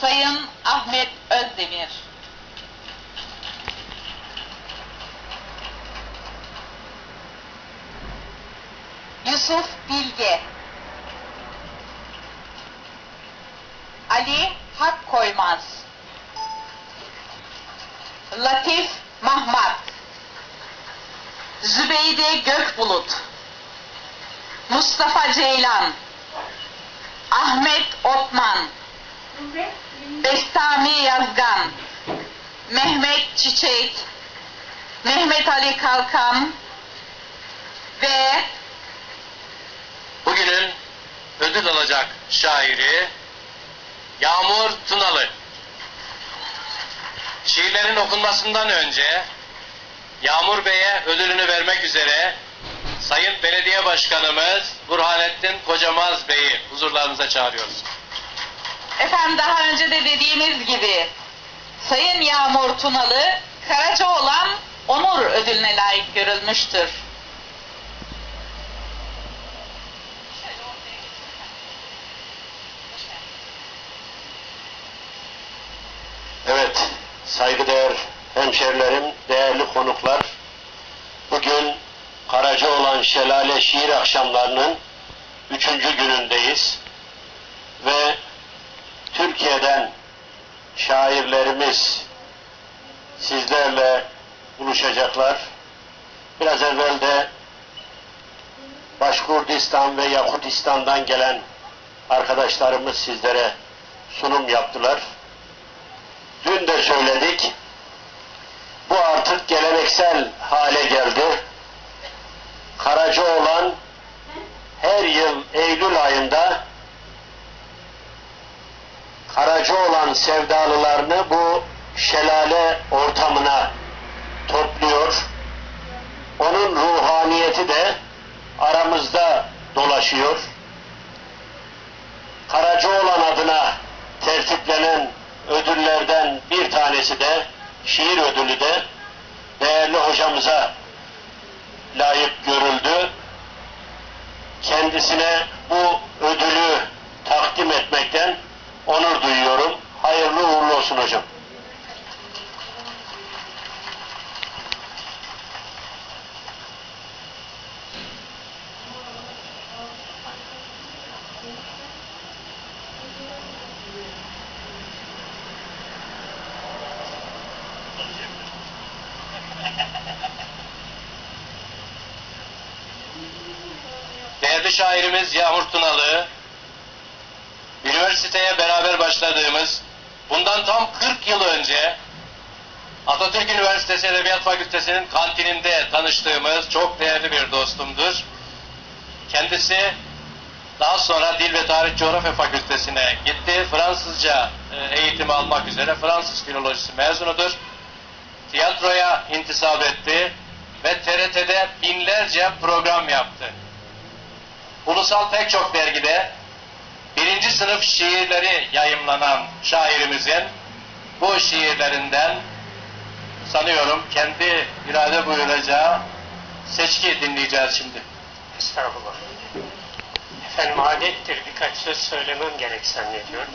Sayın Ahmet Özdemir. Yusuf Bilge. Ali Hakkoymaz. Latif Mahmat. Zübeyde Gökbulut. Mustafa Ceylan. Ahmet Otman. Bestami Yazgan, Mehmet Çiçek, Mehmet Ali Kalkan ve Bugünün ödül alacak şairi Yağmur Tunalı. Şiirlerin okunmasından önce Yağmur Bey'e ödülünü vermek üzere Sayın Belediye Başkanımız Burhanettin Kocamaz Bey'i huzurlarınıza çağırıyoruz. Efendim daha önce de dediğimiz gibi Sayın Yağmur Tunalı Karacaoğlan Onur Ödülüne layık görülmüştür. Evet, saygıdeğer hemşerilerim, değerli konuklar. Bugün Karacaoğlan Şelale Şiir Akşamlarının üçüncü günündeyiz. Ve Türkiye'den şairlerimiz sizlerle buluşacaklar. Biraz evvel de Başkurdistan ve Yakutistan'dan gelen arkadaşlarımız sizlere sunum yaptılar. Dün de söyledik. Bu artık geleneksel hale geldi. Karacaoğlan her yıl Eylül ayında Karacaoğlan sevdalılarını bu şelale ortamına topluyor. Onun ruhaniyeti de aramızda dolaşıyor. Karacaoğlan adına tertiplenen ödüllerden bir tanesi de şiir ödülü de değerli hocamıza layık görüldü. Kendisine bu ödülü takdim etmekten onur duyuyorum. Hayırlı uğurlu olsun hocam. Değerli şairimiz Yağmur Tunalı, üniversiteye beraber başladığımız, bundan tam 40 yıl önce Atatürk Üniversitesi Edebiyat Fakültesi'nin kantininde tanıştığımız çok değerli bir dostumdur. Kendisi daha sonra Dil ve Tarih Coğrafya Fakültesine gitti. Fransızca e, eğitimi almak üzere Fransız filolojisi mezunudur. Tiyatroya intisap etti ve TRT'de binlerce program yaptı. Ulusal pek çok dergide sınıf şiirleri yayımlanan şairimizin bu şiirlerinden sanıyorum kendi irade buyuracağı seçki dinleyeceğiz şimdi. Estağfurullah. Efendim adettir birkaç söz söylemem gerek zannediyorum.